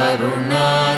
Aruna